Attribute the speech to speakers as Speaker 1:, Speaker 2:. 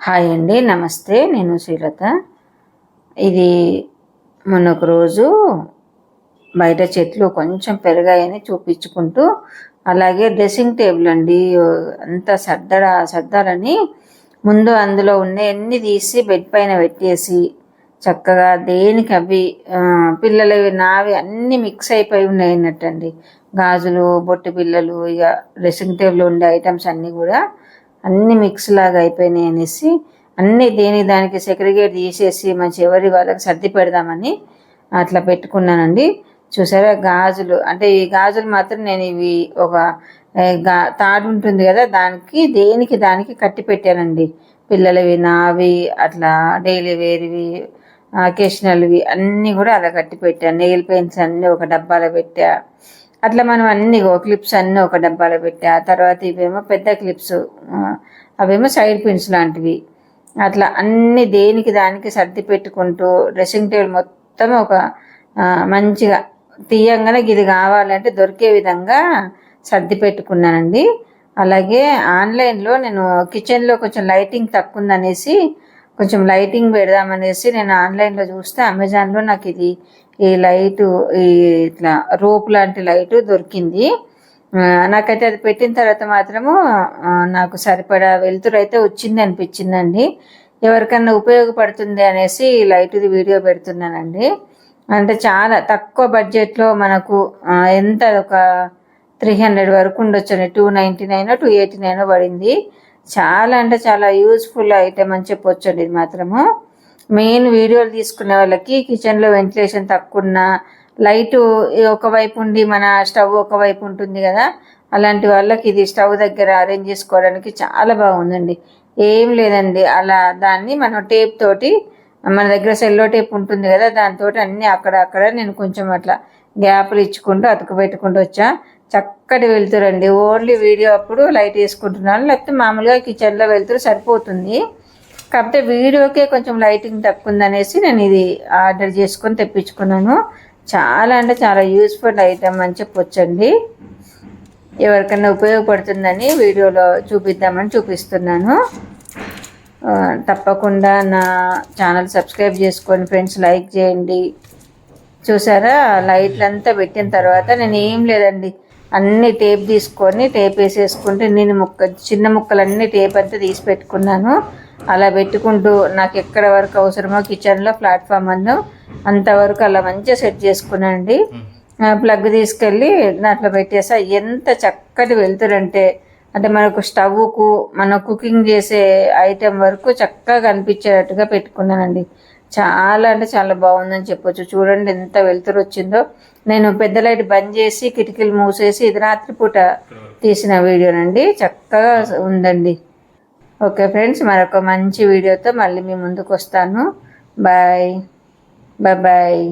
Speaker 1: Hi అండి నమస్తే నేను శ్రీలత. ఇది మొన్న ఒక రోజు బయట చెట్లు కొంచెం పెరిగాయని చూపించుకుంటూ అలాగే డ్రెస్సింగ్ టేబుల్ అండి అంతా సర్దడ సర్దాలని ముందు అందులో ఉన్న అన్ని తీసి బెడ్ పైన పెట్టేసి చక్కగా దేనికి అవి పిల్లలవి నావి అన్నీ మిక్స్ అయిపోయి ఉన్నాయి అన్నట్టండి గాజులు బొట్టు పిల్లలు ఇక డ్రెస్సింగ్ టేబుల్ ఉండే ఐటమ్స్ అన్నీ కూడా అన్ని మిక్స్ లాగా అయిపోయినాయి అనేసి అన్ని దేని దానికి సెగ్రిగేట్ తీసేసి మంచి ఎవరి వాళ్ళకి సర్ది పెడదామని అట్లా పెట్టుకున్నానండి. చూసారా గాజులు? అంటే ఈ గాజులు మాత్రం నేను ఇవి ఒక గా తాడు ఉంటుంది కదా దానికి దేనికి దానికి కట్టి పెట్టానండి. పిల్లలవి నావి అట్లా డైలీ వేరివి అకేషనల్వి అన్నీ కూడా అలా కట్టి పెట్టాను నెయిల్ పెయింట్స్ అన్నీ ఒక డబ్బాలో పెట్టా. అట్లా మనం అన్ని క్లిప్స్ అన్నీ ఒక డబ్బాలో పెట్టి ఆ తర్వాత ఇవేమో పెద్ద క్లిప్స్ అవేమో సైడ్ పిన్స్ లాంటివి. అట్లా అన్ని దేనికి దానికి సర్ది పెట్టుకుంటూ డ్రెస్సింగ్ టేబుల్ మొత్తం ఒక మంచిగా తీయంగానే ఇది కావాలంటే దొరికే విధంగా సర్ది పెట్టుకున్నానండి. అలాగే ఆన్లైన్లో నేను కిచెన్లో కొంచెం లైటింగ్ తక్కువ ఉందనేసి కొంచెం లైటింగ్ పెడదామనేసి నేను ఆన్లైన్లో చూస్తే అమెజాన్లో నాకు ఇది ఈ లైటు ఈ ఇట్లా రోప్ లాంటి లైటు దొరికింది. నాకైతే అది పెట్టిన తర్వాత మాత్రము నాకు సరిపడా వెలుతురు అయితే వచ్చింది అనిపించిందండి. ఎవరికన్నా ఉపయోగపడుతుంది అనేసి లైట్ది వీడియో పెడుతున్నానండి. అంటే చాలా తక్కువ బడ్జెట్లో మనకు ఎంత ఒక త్రీ హండ్రెడ్ వరకు ఉండొచ్చండి. Two ninety nine two eighty nine పడింది. చాలా అంటే చాలా యూస్ఫుల్ ఐటమ్ అని చెప్పొచ్చండి ఇది మాత్రము. మెయిన్ వీడియోలు తీసుకునే వాళ్ళకి కిచెన్లో వెంటిలేషన్ తక్కువ ఉన్న లైటు ఒకవైపు ఉండి మన స్టవ్ ఒకవైపు ఉంటుంది కదా అలాంటి వాళ్ళకి ఇది స్టవ్ దగ్గర అరేంజ్ చేసుకోవడానికి చాలా బాగుందండి. ఏం లేదండి అలా దాన్ని మనం టేప్ తోటి మన దగ్గర సెల్లో టేప్ ఉంటుంది కదా దాంతో అన్నీ అక్కడ అక్కడ నేను కొంచెం అట్లా గ్యాప్లు ఇచ్చుకుంటూ అతుకు పెట్టుకుంటూ వచ్చా. చక్కటి వెళ్తురండి ఓన్లీ వీడియో అప్పుడు లైట్ వేసుకుంటున్నాను. లేకపోతే మామూలుగా కిచెన్లో వెళ్తురు సరిపోతుంది. కాకపోతే వీడియోకే కొంచెం లైటింగ్ తక్కువ ఉందనేసి నేను ఇది ఆర్డర్ చేసుకొని తెప్పించుకున్నాను. చాలా అంటే చాలా యూస్ఫుల్ ఐటమ్ అని చెప్పొచ్చండి. ఎవరికైనా ఉపయోగపడుతుందని వీడియోలో చూపిద్దామని చూపిస్తున్నాను. తప్పకుండా నా ఛానల్ సబ్స్క్రైబ్ చేసుకొని ఫ్రెండ్స్ లైక్ చేయండి. చూసారా? లైట్లు అంతా పెట్టిన తర్వాత నేను ఏం లేదండి. అన్ని టేప్ తీసుకొని టేప్ వేసేసుకుంటే నేను ముక్క చిన్న ముక్కలన్నీ టేప్ అంతా తీసి పెట్టుకున్నాను. అలా పెట్టుకుంటూ నాకు ఎక్కడ వరకు అవసరమో కిచెన్లో ప్లాట్ఫామ్ అందు అంతవరకు అలా మంచిగా సెట్ చేసుకున్నానండి. ప్లగ్ తీసుకెళ్ళి దాంట్లో పెట్టేసా. ఎంత చక్కటి వెళ్తురంటే అంటే మనకు స్టవ్కు మనం కుకింగ్ చేసే ఐటెం వరకు చక్కగా కనిపించేటట్టుగా పెట్టుకున్నానండి. చాలా అంటే చాలా బాగుందని చెప్పొచ్చు. చూడండి ఎంత వెళ్తురు వచ్చిందో. నేను పెద్ద లైట్ బంద్ చేసి కిటికీలు మూసేసి ఇది రాత్రిపూట తీసిన వీడియోనండి. చక్కగా ఉందండి. ఓకే ఫ్రెండ్స్ మరొక మంచి వీడియోతో మళ్ళీ మీ ముందుకు వస్తాను. బాయ్. Bye bye.